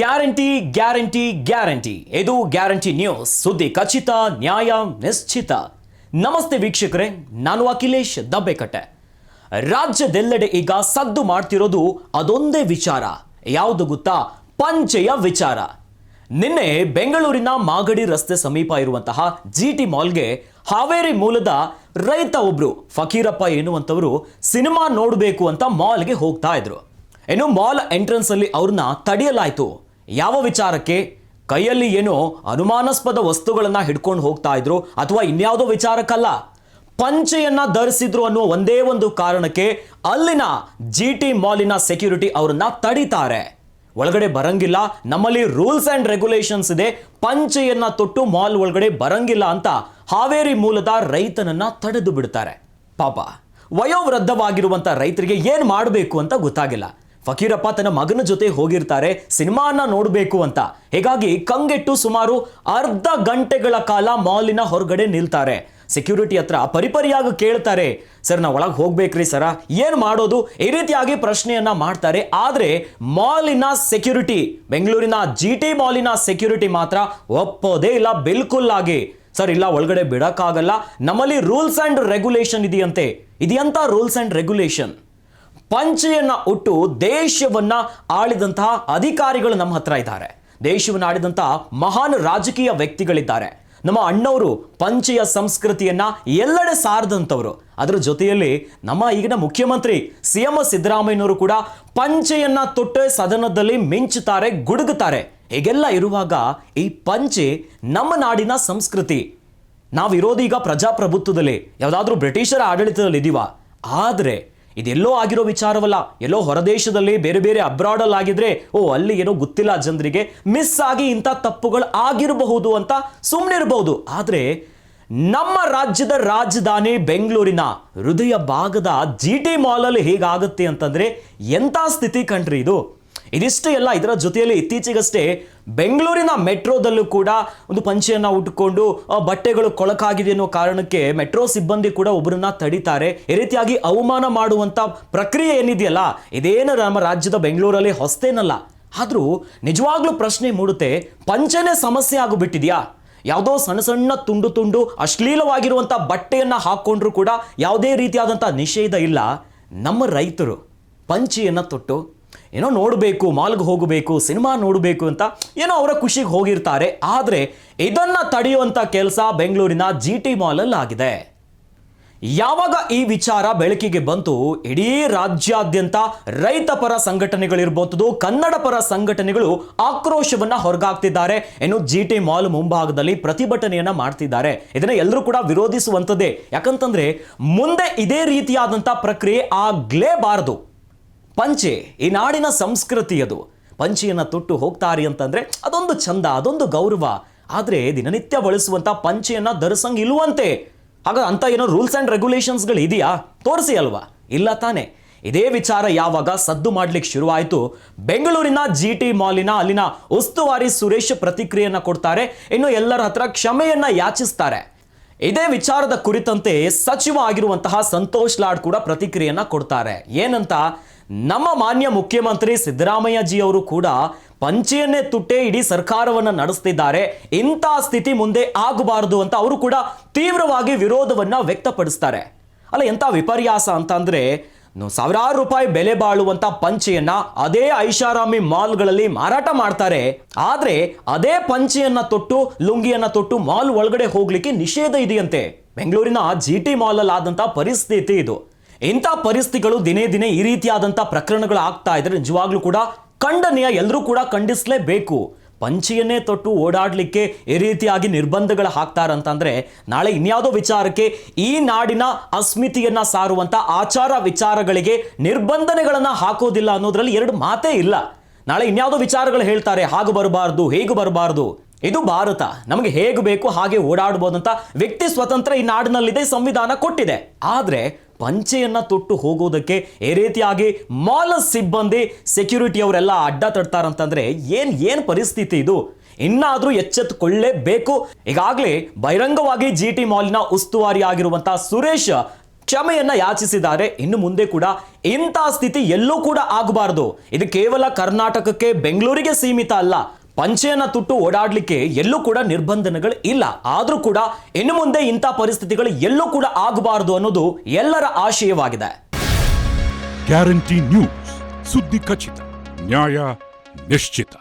Guarantee guarantee guarantee. ಇದು guarantee news. ಸುದ್ದಿ ಖಚಿತ, ನ್ಯಾಯ ನಿಶ್ಚಿತ. ನಮಸ್ತೆ ವೀಕ್ಷಕರೇ, ನಾನು ಅಖಿಲೇಶ್ ದಬ್ಬೆಕಟ್ಟೆ. ರಾಜ್ಯದೆಲ್ಲೆಡೆ ಈಗ ಸದ್ದು ಮಾಡ್ತಿರೋದು ಅದೊಂದೇ ವಿಚಾರ. ಯಾವುದು ಗೊತ್ತಾ? ಪಂಚೆಯ ವಿಚಾರ. ನಿನ್ನೆ ಬೆಂಗಳೂರಿನ ಮಾಗಡಿ ರಸ್ತೆ ಸಮೀಪ ಇರುವಂತಹ ಜಿ ಟಿ ಮಾಲ್ಗೆ ಹಾವೇರಿ ಮೂಲದ ರೈತ ಒಬ್ರು, ಫಕೀರಪ್ಪ ಎನ್ನುವಂಥವರು ಸಿನಿಮಾ ನೋಡಬೇಕು ಅಂತ ಮಾಲ್ಗೆ ಹೋಗ್ತಾ ಇದ್ರು. ಇನ್ನು ಮಾಲ್ ಎಂಟ್ರೆನ್ಸ್ ಅಲ್ಲಿ ಅವ್ರನ್ನ ತಡೆಯಲಾಯ್ತು. ಯಾವ ವಿಚಾರಕ್ಕೆ ಕೈಯಲ್ಲಿ ಏನೋ ಅನುಮಾನಾಸ್ಪದ ವಸ್ತುಗಳನ್ನು ಹಿಡ್ಕೊಂಡು ಹೋಗ್ತಾ ಇದ್ರು ಅಥವಾ ಇನ್ಯಾವುದೋ ವಿಚಾರಕ್ಕಲ್ಲ? ಪಂಚೆಯನ್ನ ಧರಿಸಿದ್ರು ಅನ್ನೋ ಒಂದೇ ಒಂದು ಕಾರಣಕ್ಕೆ ಅಲ್ಲಿನ ಜಿ ಟಿ ಮಾಲಿನ ಸೆಕ್ಯೂರಿಟಿ ಅವರನ್ನ ತಡೀತಾರೆ. ಒಳಗಡೆ ಬರಂಗಿಲ್ಲ, ನಮ್ಮಲ್ಲಿ ರೂಲ್ಸ್ ಅಂಡ್ ರೆಗ್ಯುಲೇಷನ್ಸ್ ಇದೆ, ಪಂಚೆಯನ್ನ ತೊಟ್ಟು ಮಾಲ್ ಒಳಗಡೆ ಬರಂಗಿಲ್ಲ ಅಂತ ಹಾವೇರಿ ಮೂಲದ ರೈತನನ್ನ ತಡೆದು ಬಿಡ್ತಾರೆ. ಪಾಪ, ವಯೋವೃದ್ಧವಾಗಿರುವಂತ ರೈತರಿಗೆ ಏನು ಮಾಡಬೇಕು ಅಂತ ಗೊತ್ತಾಗಿಲ್ಲ. ಫಕೀರಪ್ಪ ತನ್ನ ಮಗನ ಜೊತೆ ಹೋಗಿರ್ತಾರೆ, ಸಿನಿಮಾನ ನೋಡಬೇಕು ಅಂತ. ಹೀಗಾಗಿ ಕಂಗೆಟ್ಟು ಸುಮಾರು ಅರ್ಧ ಗಂಟೆಗಳ ಕಾಲ ಮಾಲಿನ ಹೊರಗಡೆ ನಿಲ್ತಾರೆ. ಸೆಕ್ಯೂರಿಟಿ ಹತ್ರ ಪರಿಪರಿಯಾಗಿ ಕೇಳ್ತಾರೆ, ಸರ್, ನಾವು ಒಳಗೆ ಹೋಗ್ಬೇಕ್ರಿ ಸರ. ಏನು ಮಾಡೋದು? ಈ ರೀತಿಯಾಗಿ ಪ್ರಶ್ನೆಯನ್ನ ಮಾಡ್ತಾರೆ. ಆದ್ರೆ ಮಾಲಿನ ಸೆಕ್ಯೂರಿಟಿ, ಬೆಂಗಳೂರಿನ ಜಿ ಟಿ ಮಾಲಿನ ಸೆಕ್ಯೂರಿಟಿ ಮಾತ್ರ ಒಪ್ಪೋದೇ ಇಲ್ಲ, ಬಿಲ್ಕುಲ್ ಆಗಿ. ಸರ್, ಇಲ್ಲ, ಒಳಗಡೆ ಬಿಡೋಕ್ಕಾಗಲ್ಲ. ನಮ್ಮಲ್ಲಿ ರೂಲ್ಸ್ ಅಂಡ್ ರೆಗ್ಯುಲೇಷನ್ ಇದೆಯಂತೆ. ಇದೆಯಂತ ರೂಲ್ಸ್ ಅಂಡ್ ರೆಗ್ಯುಲೇಷನ್. ಪಂಚೆಯನ್ನ ಉಟ್ಟು ದೇಶವನ್ನ ಆಳಿದಂತಹ ಅಧಿಕಾರಿಗಳು ನಮ್ಮ ಹತ್ರ ಇದ್ದಾರೆ. ದೇಶವನ್ನು ಆಳಿದಂತಹ ಮಹಾನ್ ರಾಜಕೀಯ ವ್ಯಕ್ತಿಗಳಿದ್ದಾರೆ. ನಮ್ಮ ಅಣ್ಣವರು ಪಂಚೆಯ ಸಂಸ್ಕೃತಿಯನ್ನ ಎಲ್ಲೆಡೆ ಸಾರದಂಥವ್ರು. ಅದರ ಜೊತೆಯಲ್ಲಿ ನಮ್ಮ ಈಗಿನ ಮುಖ್ಯಮಂತ್ರಿ ಸಿ ಎಂ ಸಿದ್ದರಾಮಯ್ಯನವರು ಕೂಡ ಪಂಚೆಯನ್ನ ತೊಟ್ಟೆ ಸದನದಲ್ಲಿ ಮಿಂಚುತ್ತಾರೆ, ಗುಡುಗುತ್ತಾರೆ. ಹೀಗೆಲ್ಲ ಇರುವಾಗ ಈ ಪಂಚೆ ನಮ್ಮ ನಾಡಿನ ಸಂಸ್ಕೃತಿ. ನಾವಿರೋದು ಈಗ ಪ್ರಜಾಪ್ರಭುತ್ವದಲ್ಲಿ. ಯಾವುದಾದ್ರೂ ಬ್ರಿಟಿಷರ ಆಡಳಿತದಲ್ಲಿ ಇದೀವ ಆದ್ರೆ ಇದೆಲ್ಲೋ ಆಗಿರೋ ವಿಚಾರವಲ್ಲ. ಎಲ್ಲೋ ಹೊರದೇಶದಲ್ಲಿ ಬೇರೆ ಬೇರೆ ಅಬ್ರಾಡಲ್ಲಿ ಆಗಿದ್ರೆ, ಓ, ಅಲ್ಲಿ ಏನೋ ಗೊತ್ತಿಲ್ಲ ಜನರಿಗೆ ಮಿಸ್ ಆಗಿ ಇಂಥ ತಪ್ಪುಗಳು ಆಗಿರಬಹುದು ಅಂತ ಸುಮ್ಮನಿರಬಹುದು ಆದರೆ, ನಮ್ಮ ರಾಜ್ಯದ ರಾಜಧಾನಿ ಬೆಂಗಳೂರಿನ ಹೃದಯ ಭಾಗದ ಜಿ ಟಿ ಮಾಲಲ್ಲಿ ಹೇಗಾಗುತ್ತೆ ಅಂತಂದ್ರೆ, ಎಂಥ ಸ್ಥಿತಿ ಕಂಡ್ರಿ ಇದು? ಇದಿಷ್ಟೇ ಎಲ್ಲ ಇದರ ಜೊತೆಯಲ್ಲಿ ಇತ್ತೀಚೆಗಷ್ಟೇ ಬೆಂಗಳೂರಿನ ಮೆಟ್ರೋದಲ್ಲೂ ಕೂಡ ಒಂದು ಪಂಚೆಯನ್ನ ಉಟ್ಕೊಂಡು ಬಟ್ಟೆಗಳು ಕೊಳಕಾಗಿದೆ ಅನ್ನೋ ಕಾರಣಕ್ಕೆ ಮೆಟ್ರೋ ಸಿಬ್ಬಂದಿ ಕೂಡ ಒಬ್ಬರನ್ನ ತಡೀತಾರೆ. ಈ ರೀತಿಯಾಗಿ ಅವಮಾನ ಮಾಡುವಂತ ಪ್ರಕ್ರಿಯೆ ಏನಿದೆಯಲ್ಲ, ಇದೇನು ನಮ್ಮ ರಾಜ್ಯದ ಬೆಂಗಳೂರಲ್ಲಿ ಹೊಸ್ತೇನಲ್ಲ. ಆದರೂ ನಿಜವಾಗ್ಲೂ ಪ್ರಶ್ನೆ ಮೂಡುತ್ತೆ, ಪಂಚೆನೇ ಸಮಸ್ಯೆ ಆಗಿಬಿಟ್ಟಿದೆಯಾ ಯಾವುದೋ ಸಣ್ಣ ಸಣ್ಣ ತುಂಡು ತುಂಡು ಅಶ್ಲೀಲವಾಗಿರುವಂಥ ಬಟ್ಟೆಯನ್ನ ಹಾಕ್ಕೊಂಡ್ರೂ ಕೂಡ ಯಾವುದೇ ರೀತಿಯಾದಂಥ ನಿಷೇಧ ಇಲ್ಲ. ನಮ್ಮ ರೈತರು ಪಂಚೆಯನ್ನ ತೊಟ್ಟು ಏನೋ ನೋಡಬೇಕು, ಮಾಲ್ಗೆ ಹೋಗಬೇಕು, ಸಿನಿಮಾ ನೋಡಬೇಕು ಅಂತ ಏನೋ ಅವರ ಖುಷಿಗೆ ಹೋಗಿರ್ತಾರೆ. ಆದರೆ ಇದನ್ನು ತಡೆಯುವಂಥ ಕೆಲಸ ಬೆಂಗಳೂರಿನ ಜಿ ಟಿ ಮಾಲಲ್ಲಿ ಆಗಿದೆ ಯಾವಾಗ ಈ ವಿಚಾರ ಬೆಳಕಿಗೆ ಬಂತು, ಇಡೀ ರಾಜ್ಯಾದ್ಯಂತ ರೈತ ಪರ ಸಂಘಟನೆಗಳಿರ್ಬೋದು ಕನ್ನಡ ಪರ ಸಂಘಟನೆಗಳು ಆಕ್ರೋಶವನ್ನ ಹೊರಗಾಗ್ತಿದ್ದಾರೆ ಇನ್ನು ಜಿ ಟಿ ಮಾಲ್ ಮುಂಭಾಗದಲ್ಲಿ ಪ್ರತಿಭಟನೆಯನ್ನ ಮಾಡ್ತಿದ್ದಾರೆ. ಇದನ್ನ ಎಲ್ಲರೂ ಕೂಡ ವಿರೋಧಿಸುವಂಥದ್ದೇ ಯಾಕಂತಂದ್ರೆ ಮುಂದೆ ಇದೇ ರೀತಿಯಾದಂಥ ಪ್ರಕ್ರಿಯೆ ಆಗ್ಲೇಬಾರದು. ಪಂಚೆ, ಈ ನಾಡಿನ ಸಂಸ್ಕೃತಿ ಅದು. ಪಂಚೆಯನ್ನು ತೊಟ್ಟು ಹೋಗ್ತಾರೆ ಅಂತಂದರೆ ಅದೊಂದು ಚಂದ ಅದೊಂದು ಗೌರವ. ಆದರೆ ದಿನನಿತ್ಯ ಬಳಸುವಂಥ ಪಂಚೆಯನ್ನು ಧರಿಸಂಗ್ ಇಲ್ವಂತೆ. ಆಗ ಅಂಥ ಏನೋ ರೂಲ್ಸ್ ಆ್ಯಂಡ್ ರೆಗ್ಯುಲೇಷನ್ಸ್ಗಳು ಇದೆಯಾ? ತೋರಿಸಿ ಅಲ್ವಾ? ಇಲ್ಲ ತಾನೆ. ಇದೇ ವಿಚಾರ ಯಾವಾಗ ಸದ್ದು ಮಾಡ್ಲಿಕ್ಕೆ ಶುರುವಾಯಿತು? ಬೆಂಗಳೂರಿನ ಜಿ ಟಿ ಮಾಲಿನ ಅಲ್ಲಿನ ಉಸ್ತುವಾರಿ ಸುರೇಶ್ ಪ್ರತಿಕ್ರಿಯೆಯನ್ನು ಕೊಡ್ತಾರೆ. ಇನ್ನು ಎಲ್ಲರ ಹತ್ರ ಕ್ಷಮೆಯನ್ನ ಯಾಚಿಸ್ತಾರೆ. ಇದೇ ವಿಚಾರದ ಕುರಿತಂತೆ ಸಚಿವ ಆಗಿರುವಂತಹ ಸಂತೋಷ್ ಲಾಡ್ ಕೂಡ ಪ್ರತಿಕ್ರಿಯೆಯನ್ನ ಕೊಡ್ತಾರೆ. ಏನಂತ? ನಮ್ಮ ಮಾನ್ಯ ಮುಖ್ಯಮಂತ್ರಿ ಸಿದ್ದರಾಮಯ್ಯ ಜಿ ಅವರು ಕೂಡ ಪಂಚೆಯನ್ನೇ ತುಟ್ಟೆ ಇಡೀ ಸರ್ಕಾರವನ್ನ ನಡೆಸ್ತಿದ್ದಾರೆ. ಇಂಥ ಸ್ಥಿತಿ ಮುಂದೆ ಆಗಬಾರದು ಅಂತ ಅವರು ಕೂಡ ತೀವ್ರವಾಗಿ ವಿರೋಧವನ್ನು ವ್ಯಕ್ತಪಡಿಸ್ತಾರೆ. ಅಲ್ಲ, ಎಂಥ ವಿಪರ್ಯಾಸ ಅಂತ ಅಂದ್ರೆ ಸಾವಿರಾರು ರೂಪಾಯಿ ಬೆಲೆ ಬಾಳುವಂತ ಪಂಚೆಯನ್ನು ಅದೇ ಐಷಾರಾಮಿ ಮಾಲ್ಗಳಲ್ಲಿ ಮಾರಾಟ ಮಾಡ್ತಾರೆ. ಆದ್ರೆ ಅದೇ ಪಂಚೆಯನ್ನು ತೊಟ್ಟು, ಲುಂಗಿಯನ್ನ ತೊಟ್ಟು ಮಾಲ್ ಒಳಗಡೆ ಹೋಗ್ಲಿಕ್ಕೆ ನಿಷೇಧ ಇದೆಯಂತೆ. ಬೆಂಗಳೂರಿನ ಜಿ ಟಿ ಮಾಲ್ ಅಲ್ಲಿ ಆದಂತ ಪರಿಸ್ಥಿತಿ ಇದು. ಇಂಥ ಪರಿಸ್ಥಿತಿಗಳು ದಿನೇ ದಿನೇ ಈ ರೀತಿಯಾದಂಥ ಪ್ರಕರಣಗಳು ಆಗ್ತಾ ಇದ್ರೆ ನಿಜವಾಗ್ಲೂ ಕೂಡ ಖಂಡನೀಯ ಎಲ್ಲರೂ ಕೂಡ ಖಂಡಿಸಲೇಬೇಕು. ಪಂಚಿಯನ್ನೇ ತೊಟ್ಟು ಓಡಾಡಲಿಕ್ಕೆ ಈ ರೀತಿಯಾಗಿ ನಿರ್ಬಂಧಗಳು ಹಾಕ್ತಾರಂತಂದ್ರೆ ನಾಳೆ ಇನ್ಯಾವುದೋ ವಿಚಾರಕ್ಕೆ ಈ ನಾಡಿನ ಅಸ್ಮಿತಿಯನ್ನು ಸಾರುವಂತ ಆಚಾರ ವಿಚಾರಗಳಿಗೆ ನಿರ್ಬಂಧನೆಗಳನ್ನು ಹಾಕೋದಿಲ್ಲ ಅನ್ನೋದ್ರಲ್ಲಿ ಎರಡು ಮಾತೇ ಇಲ್ಲ. ನಾಳೆ ಇನ್ಯಾವುದೋ ವಿಚಾರಗಳು ಹೇಳ್ತಾರೆ, ಹಾಗೆ ಬರಬಾರ್ದು, ಹೇಗೆ ಬರಬಾರ್ದು. ಇದು ಭಾರತ. ನಮಗೆ ಹೇಗೆ ಬೇಕು ಹಾಗೆ ಓಡಾಡ್ಬೋದಂತ ವ್ಯಕ್ತಿ ಸ್ವತಂತ್ರ ಈ ನಾಡಿನಲ್ಲಿದೆ, ಸಂವಿಧಾನ ಕೊಟ್ಟಿದೆ. ಆದ್ರೆ ಪಂಚೆಯನ್ನ ತೊಟ್ಟು ಹೋಗೋದಕ್ಕೆ ಈ ರೀತಿಯಾಗಿ ಮಾಲ್ ಸಿಬ್ಬಂದಿ ಸೆಕ್ಯೂರಿಟಿ ಅವರೆಲ್ಲ ಅಡ್ಡ ತಡ್ತಾರಂತಂದ್ರೆ ಏನು ಏನು ಪರಿಸ್ಥಿತಿ ಇದು? ಇನ್ನಾದರೂ ಎಚ್ಚೆತ್ತುಕೊಳ್ಳೇಬೇಕು. ಈಗಾಗಲೇ ಬಹಿರಂಗವಾಗಿ ಜಿ ಟಿ ಮಾಲಿನ ಉಸ್ತುವಾರಿ ಆಗಿರುವಂಥ ಸುರೇಶ್ ಕ್ಷಮೆಯನ್ನ ಯಾಚಿಸಿದ್ದಾರೆ. ಇನ್ನು ಮುಂದೆ ಕೂಡ ಇಂಥ ಸ್ಥಿತಿ ಎಲ್ಲೂ ಕೂಡ ಆಗಬಾರದು. ಇದು ಕೇವಲ ಕರ್ನಾಟಕಕ್ಕೆ ಬೆಂಗಳೂರಿಗೆ ಸೀಮಿತ ಅಲ್ಲ. ಪಂಚೆಯನ್ನ ತುಟ್ಟು ಓಡಾಡಲಿಕ್ಕೆ ಎಲ್ಲೂ ಕೂಡ ನಿರ್ಬಂಧನಗಳು ಇಲ್ಲ. ಆದರೂ ಕೂಡ ಇನ್ನು ಮುಂದೆ ಇಂಥ ಪರಿಸ್ಥಿತಿಗಳು ಎಲ್ಲೂ ಕೂಡ ಆಗಬಾರದು ಅನ್ನೋದು ಎಲ್ಲರ ಆಶಯವಾಗಿದೆ. Guarantee news. ಸುದ್ದಿ ಖಚಿತ. ನ್ಯಾಯ ನಿಶ್ಚಿತ.